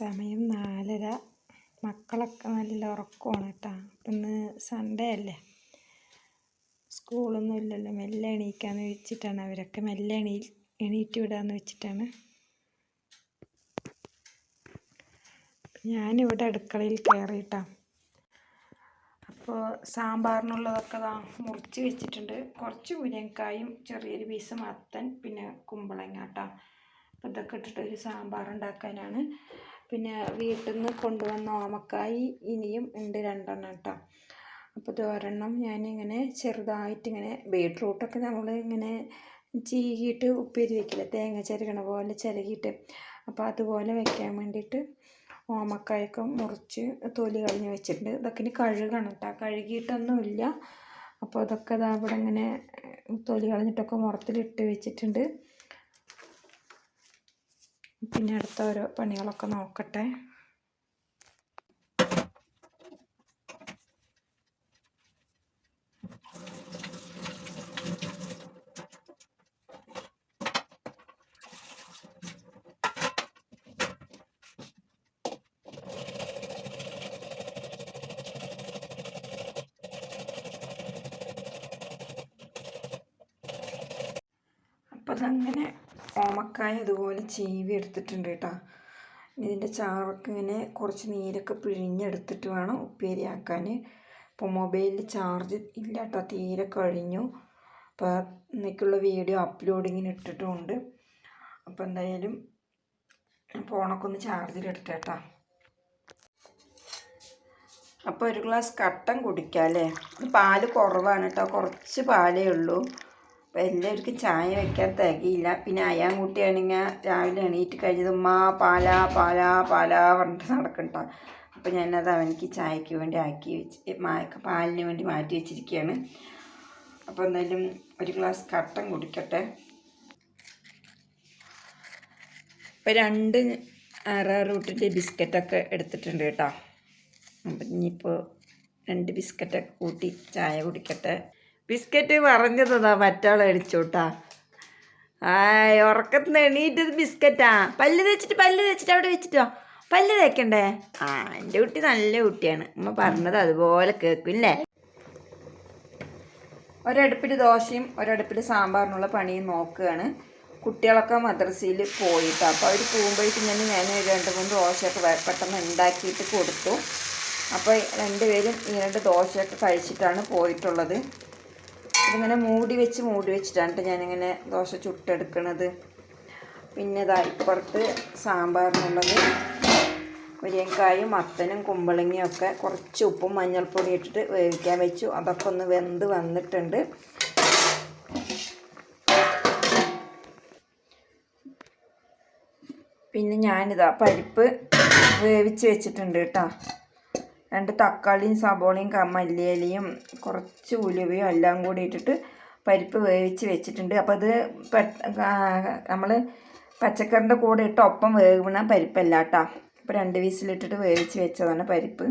സമയം നാലര. മക്കളൊക്കെ നല്ല ഉറക്കമാണ് കേട്ടോ. അപ്പം ഇന്ന് സൺഡേ അല്ലേ? സ്കൂളൊന്നും ഇല്ലല്ലോ. മെല്ലെ എണീക്കാന്ന് വെച്ചിട്ടാണ് അവരൊക്കെ മെല്ലെ എണീ എണീറ്റ് വിടാന്ന് വെച്ചിട്ടാണ്. ഞാനിവിടെ അടുക്കളയിൽ കയറിയിട്ടാ അപ്പോൾ സാമ്പാറിനുള്ളതൊക്കെ ഇതാ മുറിച്ച് വെച്ചിട്ടുണ്ട്. കുറച്ച് മുരിങ്ങക്കായും ചെറിയൊരു പീസ് മത്തൻ പിന്നെ കുമ്പളങ്ങ കേട്ടോ. അപ്പോൾ ഇതൊക്കെ ഇട്ടിട്ട് ഒരു സാമ്പാർ ഉണ്ടാക്കാനാണ്. പിന്നെ വീട്ടിൽ നിന്ന് കൊണ്ടുവന്ന ഓമക്കായി ഇനിയും ഉണ്ട് രണ്ടെണ്ണം കേട്ടോ. അപ്പോൾ ഇതൊരെണ്ണം ഞാനിങ്ങനെ ചെറുതായിട്ടിങ്ങനെ ബീട്രൂട്ടൊക്കെ നമ്മൾ ഇങ്ങനെ ചീകിയിട്ട് ഉപ്പേരി വെക്കില്ല തേങ്ങ ചിരകണ പോലെ ചിരകിയിട്ട്. അപ്പോൾ അതുപോലെ വെക്കാൻ വേണ്ടിയിട്ട് ഓമക്കായൊക്കെ മുറിച്ച് തൊലി കളഞ്ഞ് വെച്ചിട്ടുണ്ട്. ഇതൊക്കെ ഇനി കഴുകണം കേട്ടോ. കഴുകിയിട്ടൊന്നുമില്ല. അപ്പോൾ അതൊക്കെ ഇതാ ഇവിടെ ഇങ്ങനെ തൊലി കളഞ്ഞിട്ടൊക്കെ മുറത്തിലിട്ട് വെച്ചിട്ടുണ്ട്. പിന്നെ അടുത്ത ഓരോ പണികളൊക്കെ നോക്കട്ടെ. അപ്പോൾ അതങ്ങനെ ഓമക്കായ അതുപോലെ ചീവി എടുത്തിട്ടുണ്ട് കേട്ടോ. ഇതിന്റെ ചാറൊക്കെ ഇങ്ങനെ കുറച്ച് നീരൊക്കെ പിഴിഞ്ഞെടുത്തിട്ട് വേണം ഉപ്പേരിയാക്കാൻ. ഇപ്പോൾ മൊബൈലിൽ ചാർജ് ഇല്ല കേട്ടോ തീരെ കഴിഞ്ഞു. അപ്പോൾ ഇന്നേക്കുള്ള വീഡിയോ അപ്ലോഡിങ്ങിന് ഇട്ടിട്ടുമുണ്ട് അപ്പോൾ എന്തായാലും ഫോണൊക്കെ ഒന്ന് ചാർജിലെടുത്ത് കേട്ടോ. അപ്പോൾ ഒരു ഗ്ലാസ് കട്ടൻ കുടിക്കാം അല്ലേ? പാൽ കുറവാണ് കേട്ടോ കുറച്ച് പാലേ ഉള്ളൂ. അപ്പോൾ എല്ലാവർക്കും ചായ വെക്കാൻ തികയില്ല. പിന്നെ അയാൻ കുട്ടിയാണെങ്കിൽ രാവിലെ എണീറ്റ് കഴിഞ്ഞത്. ഉമ്മ പാലാ പാലാ പാലാ പറഞ്ഞിട്ട് നടക്കണ്ട. അപ്പോൾ ഞാനത് അവനിക്ക് ചായക്ക് വേണ്ടി ആക്കി വെച്ച് പാലിന് വേണ്ടി മാറ്റി വെച്ചിരിക്കുകയാണ് അപ്പോൾ എന്തായാലും ഒരു ഗ്ലാസ് കട്ടൻ കുടിക്കട്ടെ. ഇപ്പോൾ രണ്ട് ആറ് റൂട്ടിന്റെ ബിസ്ക്കറ്റൊക്കെ എടുത്തിട്ടുണ്ട് കേട്ടോ. അപ്പം ഇനിയിപ്പോൾ രണ്ട് ബിസ്ക്കറ്റൊക്കെ കൂട്ടി ചായ കുടിക്കട്ടെ. ബിസ്ക്കറ്റ് പറഞ്ഞതാ മറ്റാൾ അടിച്ചോട്ടാ. ആയ് ഉറക്കത്തിന് എണീറ്റത് ബിസ്ക്കറ്റാ. പല്ല് തേച്ചിട്ട് പല്ല് തേച്ചിട്ട് അവിടെ വെച്ചിട്ടോ? പല്ല് തേക്കണ്ടേ? ആ എന്റെ കുട്ടി നല്ല കുട്ടിയാണ്. അമ്മ പറഞ്ഞത് അതുപോലെ കേൾക്കില്ലേ ഒരടുപ്പിൽ ദോശയും ഒരടുപ്പിൽ സാമ്പാറിനുള്ള പണിയും നോക്കുകയാണ് കുട്ടികളൊക്കെ മദ്രസയിൽ പോയിട്ട്. അപ്പോൾ അവർ പോകുമ്പോഴേക്കും തന്നെ ഞാൻ രണ്ട് മൂന്ന് ദോശയൊക്കെ പെട്ടെന്ന് ഉണ്ടാക്കിയിട്ട് കൊടുത്തു. അപ്പോൾ രണ്ടുപേരും ഈ രണ്ട് ദോശയൊക്കെ കഴിച്ചിട്ടാണ് പോയിട്ടുള്ളത്. ഇതിങ്ങനെ മൂടി വെച്ച് മൂടി വെച്ചിട്ടാണ് ഞാനിങ്ങനെ ദോശ ചുട്ടെടുക്കണത്. പിന്നെ ഇതാ ഇപ്പുറത്ത് സാമ്പാറിനുള്ളത്. മുരിങ്ങക്കായും മത്തനും കുമ്പളങ്ങയും ഒക്കെ കുറച്ച് ഉപ്പും മഞ്ഞൾപ്പൊടി ഇട്ടിട്ട് വേവിക്കാൻ വെച്ചു. അതൊക്കെ ഒന്ന് വെന്ത് വന്നിട്ടുണ്ട്. പിന്നെ ഞാനിതാ പരിപ്പ് വേവിച്ച് വെച്ചിട്ടുണ്ട് കേട്ടോ. രണ്ട് തക്കാളിയും സബോളയും മല്ലിയിലയും കുറച്ച് ഉലുവയും എല്ലാം കൂടി ഇട്ടിട്ട് പരിപ്പ് വേവിച്ച് വെച്ചിട്ടുണ്ട്. അപ്പോൾ അത് നമ്മൾ പച്ചക്കറിന്റെ കൂടെ ഇട്ട് ഒപ്പം വേവണ പരിപ്പല്ല കേട്ടോ അപ്പോൾ രണ്ട് വീസിലിട്ടിട്ട് വേവിച്ച് വെച്ചതാണ് പരിപ്പ്.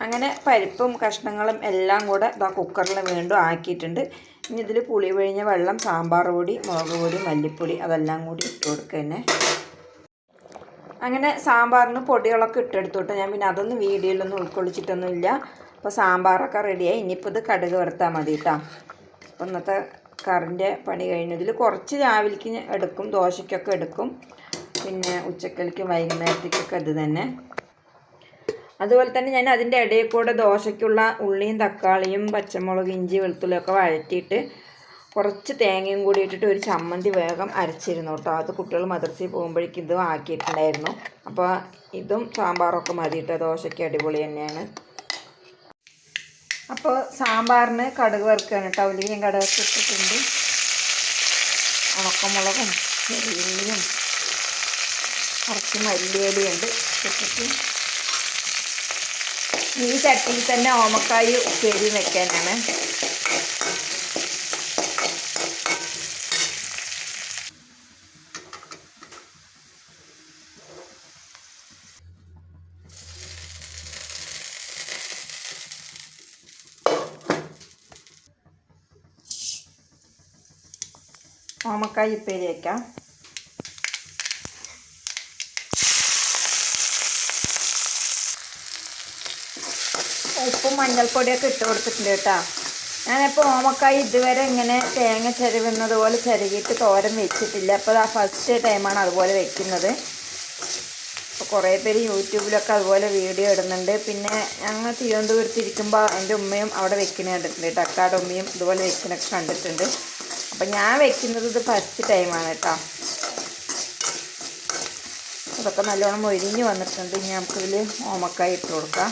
അങ്ങനെ പരിപ്പും കഷ്ണങ്ങളും എല്ലാം കൂടെ ഇതാ കുക്കറിൽ വീണ്ടും ആക്കിയിട്ടുണ്ട്. ഇനി ഇതിൽ പുളി വെള്ളം സാമ്പാർ പൊടി മുളക് പൊടി മല്ലിപ്പൊടി അതെല്ലാം കൂടി ഇട്ട് കൊടുക്കുക തന്നെ. അങ്ങനെ സാമ്പാറിന് പൊടികളൊക്കെ ഇട്ടെടുത്തോട്ടെ ഞാൻ പിന്നെ അതൊന്നും വീഡിയോയിലൊന്നും ഉൾക്കൊള്ളിച്ചിട്ടൊന്നുമില്ല. അപ്പോൾ സാമ്പാറൊക്കെ റെഡിയായി. ഇനിയിപ്പോൾ ഇത് കടുക് വറുത്താൽ മതി കേട്ടോ. അപ്പോൾ ഇന്നത്തെ കറിന്റെ പണി കഴിഞ്ഞതിൽ കുറച്ച് രാവിലേക്ക് എടുക്കും ദോശയ്ക്കൊക്കെ എടുക്കും. പിന്നെ ഉച്ചക്കലേക്ക് വൈകുന്നേരത്തേക്കൊക്കെ ഇത് തന്നെ. അതുപോലെ തന്നെ ഞാൻ അതിന്റെ ഇടയിൽ കൂടെ ദോശയ്ക്കുള്ള ഉള്ളിയും തക്കാളിയും പച്ചമുളക് ഇഞ്ചി വെളുത്തുള്ളിയൊക്കെ വഴറ്റിയിട്ട് കുറച്ച് തേങ്ങയും കൂടി ഇട്ടിട്ട് ഒരു ചമ്മന്തി വേഗം അരച്ചിരുന്നു കേട്ടോ. അത് കുട്ടികൾ മദർസി പോകുമ്പോഴേക്കും ഇതും ആക്കിയിട്ടുണ്ടായിരുന്നു. അപ്പോൾ ഇതും സാമ്പാറൊക്കെ മതി കേട്ടോ. ദോശയ്ക്ക് അടിപൊളി തന്നെയാണ്. അപ്പോൾ സാമ്പാറിന് കടുക് വറുക്കുകയാണ് കേട്ടോ. ഉലിയും കടുകൊക്കെ ഇട്ടിട്ടുണ്ട്. ഉണക്കമുളകും ചെറിയുള്ളിയും കുറച്ച് മല്ലിയലിയുണ്ട് ഈ ചട്ടിയിൽ തന്നെ ഓമക്കായി ഉപ്പേരി വെക്കാനാണ്. മാമക്കായി ഉപ്പേരി വയ്ക്കാം ഉപ്പും മഞ്ഞൾപ്പൊടിയൊക്കെ ഇട്ട് കൊടുത്തിട്ടുണ്ട് കേട്ടോ. ഞാനിപ്പോൾ ഓമക്കായി ഇതുവരെ ഇങ്ങനെ തേങ്ങ ചരുവുന്നത് പോലെ ചരുകിയിട്ട് തോരൻ വെച്ചിട്ടില്ല. അപ്പോൾ ആ ഫസ്റ്റ് ടൈമാണ് അതുപോലെ വെക്കുന്നത്. അപ്പോൾ കുറേ പേര് യൂട്യൂബിലൊക്കെ അതുപോലെ വീഡിയോ ഇടുന്നുണ്ട്. പിന്നെ ഞങ്ങൾ തിരുവനന്തപുരത്ത് ഇരിക്കുമ്പോൾ എന്റെ ഉമ്മയും അവിടെ വെക്കുന്നത് കണ്ടിട്ടുണ്ട്. കേട്ടോ ഉമ്മയും ഇതുപോലെ വെക്കുന്നൊക്കെ കണ്ടിട്ടുണ്ട്. അപ്പം ഞാൻ വെക്കുന്നത് ഇത് ഫസ്റ്റ് ടൈമാണ് കേട്ടോ അതൊക്കെ നല്ലോണം മൊരിഞ്ഞ് വന്നിട്ടുണ്ട്. ഇനി നമുക്കിതിൽ ഓമക്കായ ഇട്ട് കൊടുക്കാം.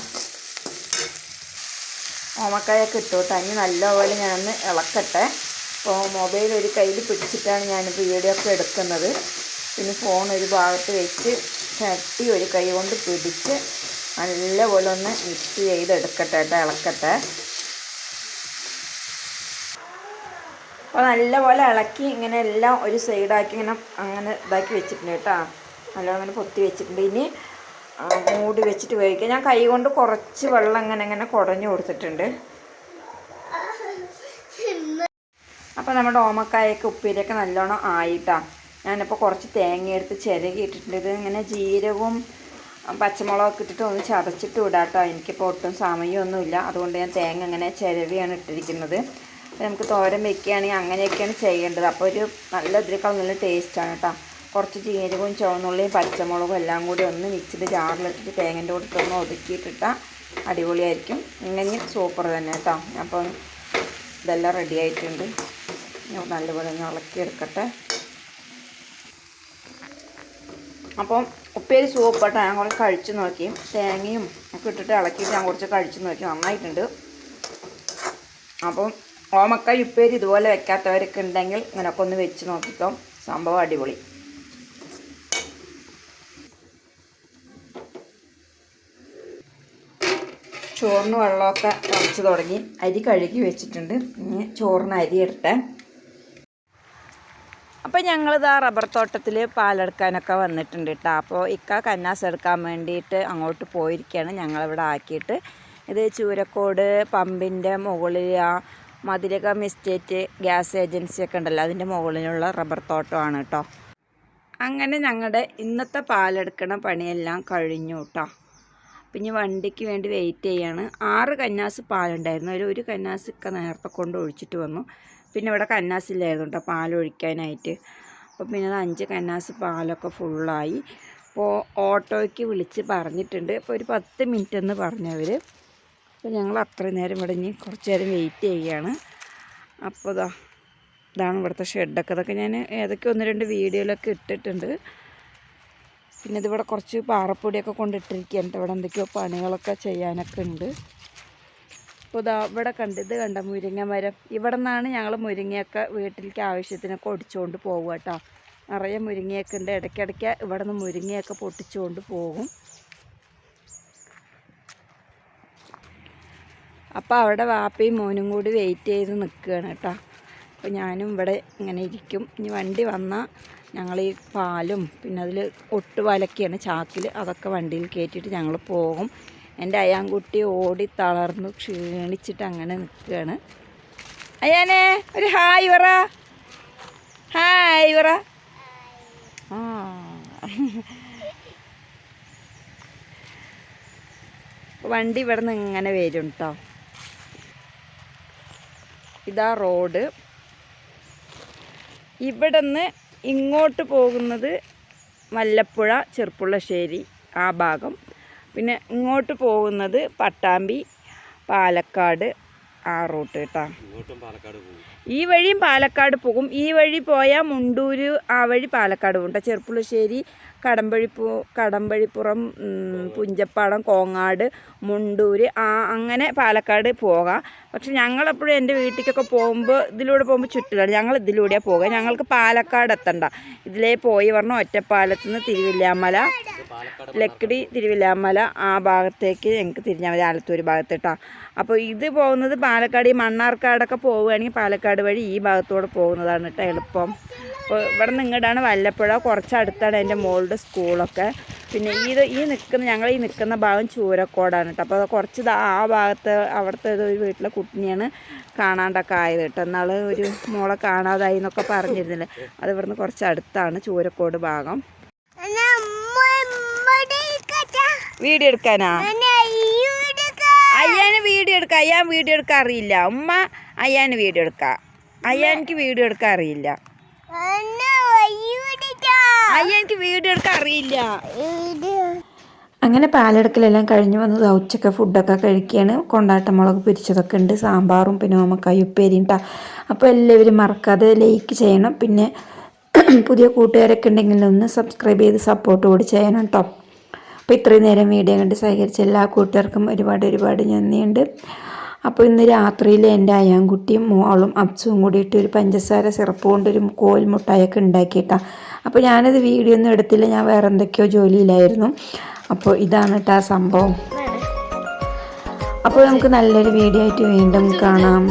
ഓമക്കായൊക്കെ ഇട്ട് കൊടുത്താൽ ഇനി നല്ലപോലെ ഞാനൊന്ന് ഇളക്കട്ടെ. അപ്പോൾ മൊബൈൽ ഒരു കയ്യിൽ പിടിച്ചിട്ടാണ് ഞാനിപ്പോൾ വീഡിയോ ഒക്കെ എടുക്കുന്നത്. പിന്നെ ഫോൺ ഒരു ഭാഗത്ത് വെച്ച് ചട്ടി ഒരു കൈ കൊണ്ട് പിടിച്ച് നല്ലപോലെ ഒന്ന് മിക്സ് ചെയ്ത് എടുക്കട്ടെ കേട്ടോ ഇളക്കട്ടെ. അപ്പോൾ നല്ലപോലെ ഇളക്കി ഇങ്ങനെ എല്ലാം ഒരു സൈഡാക്കി ഇങ്ങനെ അങ്ങനെ ഇതാക്കി വെച്ചിട്ടുണ്ട് കേട്ടോ. നല്ലോണം അങ്ങനെ പൊത്തി വെച്ചിട്ടുണ്ട്. ഇനി മൂടി വെച്ചിട്ട് വേവിക്കുക ഞാൻ കൈ കൊണ്ട് കുറച്ച് വെള്ളം അങ്ങനെ ഇങ്ങനെ കുടഞ്ഞു കൊടുത്തിട്ടുണ്ട്. അപ്പോൾ നമ്മുടെ ഓമക്കായൊക്കെ ഉപ്പേരിയൊക്കെ നല്ലോണം ആയിട്ടാണ് ഞാനിപ്പോൾ കുറച്ച് തേങ്ങ എടുത്ത് ചിരകി ഇട്ടിട്ടുണ്ട്. ഇത് ഇങ്ങനെ ജീരകവും പച്ചമുളകൊക്കെ ഇട്ടിട്ട് ഒന്ന് ചതച്ചിട്ട് വിടാട്ടോ എനിക്കിപ്പോൾ ഒട്ടും സമയമൊന്നുമില്ല അതുകൊണ്ട് ഞാൻ തേങ്ങ ഇങ്ങനെ ചിരവിയാണ് ഇട്ടിരിക്കുന്നത്. നമുക്ക് തോരൻ വെക്കുകയാണെങ്കിൽ അങ്ങനെയൊക്കെയാണ് ചെയ്യേണ്ടത്. അപ്പോൾ ഒരു നല്ല ഇതിനേക്കാൾ നല്ല ടേസ്റ്റാണ് കേട്ടോ. കുറച്ച് ജീരകവും ചുവന്നുള്ളിയും പച്ചമുളകും എല്ലാം കൂടി ഒന്ന് മിക്സിഡ് ജാറിലിട്ടിട്ട് തേങ്ങന്റെ കൂടെ ഒന്ന് ഒതുക്കിയിട്ടിട്ടാൽ അടിപൊളിയായിരിക്കും. ഇങ്ങനെ സൂപ്പർ തന്നെ കേട്ടോ. അപ്പോൾ ഇതെല്ലാം റെഡി ആയിട്ടുണ്ട്. നല്ലപോലെ ഒന്ന് ഇളക്കിയെടുക്കട്ടെ. അപ്പം ഉപ്പേരി സൂപ്പട്ടോ ഞാൻ കുറച്ച് കഴിച്ചു നോക്കി. തേങ്ങയും ഒക്കെ ഇട്ടിട്ട് ഇളക്കിയിട്ട് ഞാൻ കുറച്ച് കഴിച്ചു നോക്കി. നന്നായിട്ടുണ്ട്. അപ്പം ഓമക്കായ ഉപ്പേരി ഇതുപോലെ വെക്കാത്തവരൊക്കെ ഉണ്ടെങ്കിൽ ഇങ്ങനെയൊക്കെ ഒന്ന് വെച്ച് നോക്കിക്കോ. സംഭവം അടിപൊളി. ചോറിന് വെള്ളമൊക്കെ കുറച്ച് തുടങ്ങി. അരി കഴുകി വെച്ചിട്ടുണ്ട്. ഇനി ചോറിന് അരി എടുത്ത അപ്പോൾ ഞങ്ങളിതാ റബ്ബർ തോട്ടത്തിൽ പാലെടുക്കാനൊക്കെ വന്നിട്ടുണ്ട് കേട്ടോ അപ്പോൾ ഇക്ക കന്നാസ് എടുക്കാൻ വേണ്ടിയിട്ട് അങ്ങോട്ട് പോയിരിക്കുകയാണ് ഞങ്ങളിവിടെ ആക്കിയിട്ട്. ഇത് ചൂരക്കോട് പമ്പിന്റെ മുകളിൽ ആ മതിലകം എസ്റ്റേറ്റ് ഗ്യാസ് ഏജൻസി ഒക്കെ ഉണ്ടല്ലോ. അതിന്റെ മുകളിലുള്ള റബ്ബർ തോട്ടമാണ് കേട്ടോ അങ്ങനെ ഞങ്ങളുടെ ഇന്നത്തെ പാലെടുക്കണ പണിയെല്ലാം കഴിഞ്ഞു കേട്ടോ പിന്നെ വണ്ടിക്ക് വേണ്ടി വെയിറ്റ് ചെയ്യാണ്. ആറ് കന്നാസ് പാലുണ്ടായിരുന്നു. അതിൽ ഒരു കന്നാസ് ഒക്കെ നേരത്തെ കൊണ്ട് ഒഴിച്ചിട്ട് വന്നു. പിന്നെ ഇവിടെ കന്നാസ് ഇല്ലായിരുന്നു കേട്ടോ പാലൊഴിക്കാനായിട്ട് അപ്പോൾ പിന്നെ അത് അഞ്ച് കന്നാസ് പാലൊക്കെ ഫുള്ളായി അപ്പോൾ ഓട്ടോയ്ക്ക് വിളിച്ച് പറഞ്ഞിട്ടുണ്ട്. അപ്പോൾ ഒരു പത്ത് മിനിറ്റ് എന്ന് പറഞ്ഞവർ അപ്പോൾ ഞങ്ങൾ അത്രയും നേരം ഇവിടെ ഇനി കുറച്ച് നേരം വെയിറ്റ് ചെയ്യുകയാണ്. അപ്പോൾ ഇതാ ഇതാണ് ഇവിടുത്തെ ഷെഡൊക്കെ അതൊക്കെ ഞാൻ ഏതൊക്കെ ഒന്ന് രണ്ട് വീഡിയോയിലൊക്കെ ഇട്ടിട്ടുണ്ട്. പിന്നെ ഇതിവിടെ കുറച്ച് പാറപ്പൊടിയൊക്കെ കൊണ്ടിട്ടിരിക്കുകയാണ് ഇവിടെ എന്തൊക്കെയോ പണികളൊക്കെ ചെയ്യാനൊക്കെ ഉണ്ട്. അപ്പോൾ ഇതാ ഇവിടെ കണ്ട് ഇത് കണ്ട മുരിങ്ങ മരം. ഇവിടെ നിന്നാണ് ഞങ്ങൾ മുരിങ്ങയൊക്കെ വീട്ടിലേക്ക് ആവശ്യത്തിനൊക്കെ ഒടിച്ചുകൊണ്ട് പോകുക കേട്ടോ. നിറയെ മുരിങ്ങയൊക്കെ ഉണ്ട്. ഇടയ്ക്കിടയ്ക്ക് ഇവിടെ നിന്ന് മുരിങ്ങയൊക്കെ പൊട്ടിച്ചുകൊണ്ട് പോകും. അപ്പോൾ അവിടെ വാപ്പയും മോനും കൂടി വെയിറ്റ് ചെയ്ത് നിൽക്കുകയാണ് കേട്ടോ. അപ്പോൾ ഞാനും ഇവിടെ ഇങ്ങനെ ഇരിക്കും. ഇനി വണ്ടി വന്നാൽ ഞങ്ങൾ ഈ പാലും പിന്നെ അതിൽ ഒട്ടുപാലൊക്കെയാണ് ചാക്കിൽ അതൊക്കെ വണ്ടിയിൽ കയറ്റിയിട്ട് ഞങ്ങൾ പോകും. എന്റെ അയാൻകുട്ടി ഓടി തളർന്നു ക്ഷീണിച്ചിട്ട് അങ്ങനെ നിൽക്കുകയാണ് അയ്യാനെ ഒരു ഹായ് പറ. ഹായ് പറ. ആ. വണ്ടി ഇവിടെ നിന്ന് ഇങ്ങനെ വരും കേട്ടോ ഇതാ റോഡ്. ഇവിടെ നിന്ന് ഇങ്ങോട്ട് പോകുന്നത് മല്ലപ്പുഴ ചെറുപ്പുള്ളശ്ശേരി ആ ഭാഗം. പിന്നെ ഇങ്ങോട്ട് പോകുന്നത് പട്ടാമ്പി പാലക്കാട് ആ റൂട്ട് കേട്ടോ. ഈ വഴിയും പാലക്കാട് പോകും. ഈ വഴി പോയാൽ മുണ്ടൂര് ആ വഴി പാലക്കാട് പോകും കേട്ടോ. ചെറുപ്പുളശ്ശേരി കടമ്പഴിപ്പു കടമ്പഴിപ്പുറം പുഞ്ചപ്പാടം കോങ്ങാട് മുണ്ടൂര് ആ അങ്ങനെ പാലക്കാട് പോകാം. പക്ഷെ ഞങ്ങളെപ്പോഴും എന്റെ വീട്ടിലേക്കൊക്കെ പോകുമ്പോൾ ഇതിലൂടെ പോകുമ്പോൾ ചുറ്റിലാണ്. ഞങ്ങൾ ഇതിലൂടെയാണ് പോകുക ഞങ്ങൾക്ക് പാലക്കാട് എത്തണ്ട. ഇതിലേ പോയി പറഞ്ഞാൽ ഒറ്റപ്പാലത്ത് നിന്ന് തിരുവില്ലാമല ലക്കിടി തിരുവില്ലാമല ആ ഭാഗത്തേക്ക് ഞങ്ങൾക്ക് തിരിഞ്ഞാൽ ആലത്തൂർ ഭാഗത്തേട്ടാ. അപ്പോൾ ഇത് പോകുന്നത് പാലക്കാട് ഈ മണ്ണാർക്കാടൊക്കെ പോവുകയാണെങ്കിൽ പാലക്കാട് വഴി ഈ ഭാഗത്തോടെ പോകുന്നതാണ് കേട്ടോ എളുപ്പം. അപ്പോൾ ഇവിടെ നിന്ന് ഇങ്ങോട്ടാണ് വല്ലപ്പുഴ. കുറച്ച് അടുത്താണ് എന്റെ മോളുടെ സ്കൂളൊക്കെ. പിന്നെ ഈ ഈ നിൽക്കുന്ന ഞങ്ങൾ ഈ നിൽക്കുന്ന ഭാഗം ചൂരക്കോടാണ് കേട്ടോ അപ്പോൾ കുറച്ച് ആ ഭാഗത്ത് അവിടുത്തെ ഒരു വീട്ടിലെ കുട്ടിനെയാണ് കാണാണ്ടൊക്കെ ആയത് കേട്ടോ എന്നാൽ ഒരു മോളെ കാണാതായി എന്നൊക്കെ പറഞ്ഞിരുന്നില്ലേ. അത് ഇവിടുന്ന് കുറച്ച് അടുത്താണ് ചൂരക്കോട് ഭാഗം. വീഡിയോ എടുക്കാനാ? അയ്യാന് വീഡിയോ എടുക്കാം. അയ്യാൻ വീഡിയോ എടുക്കാൻ അറിയില്ല. ഉമ്മ അയ്യാന് വീഡിയോ എടുക്കാം. അയ്യാനിക്ക് വീഡിയോ എടുക്കാൻ അറിയില്ല. അയ്യാനിക്ക് വീഡിയോ എടുക്കാൻ അറിയില്ല. അങ്ങനെ പാലെടുക്കലെല്ലാം കഴിഞ്ഞ് വന്ന് ഉച്ചയ്ക്ക് ഫുഡൊക്കെ കഴിക്കുകയാണ് കൊണ്ടാട്ട മുളക് പിരിച്ചതൊക്കെ ഉണ്ട്. സാമ്പാറും പിന്നെ ഓമക്കായി ഉപ്പേരിയും കേട്ടോ അപ്പോൾ എല്ലാവരും മറക്കാതെ ലൈക്ക് ചെയ്യണം. പിന്നെ പുതിയ കൂട്ടുകാരൊക്കെ ഉണ്ടെങ്കിൽ ഒന്ന് സബ്സ്ക്രൈബ് ചെയ്ത് സപ്പോർട്ട് കൂടി ചെയ്യണം കേട്ടോ അപ്പോൾ ഇത്രയും നേരം വീഡിയോ കണ്ട് സഹകരിച്ച എല്ലാ കൂട്ടുകാർക്കും ഒരുപാട് ഒരുപാട് നന്ദിയുണ്ട്. അപ്പോൾ ഇന്ന് രാത്രിയിൽ എന്റെ അയാൻകുട്ടിയും മോളും അപ്സും കൂടിയിട്ട് ഒരു പഞ്ചസാര സിറപ്പ് കൊണ്ടൊരു കോൽ മുട്ടായൊക്കെ ഉണ്ടാക്കിയിട്ടാ അപ്പോൾ ഞാനത് വീഡിയോ ഒന്നും എടുത്തില്ല ഞാൻ വേറെ എന്തൊക്കെയോ ജോലിയിലായിരുന്നു. അപ്പോൾ ഇതാണ് കേട്ടോ ആ സംഭവം അപ്പോൾ നമുക്ക് നല്ലൊരു വീഡിയോ ആയിട്ട് വീണ്ടും കാണാം.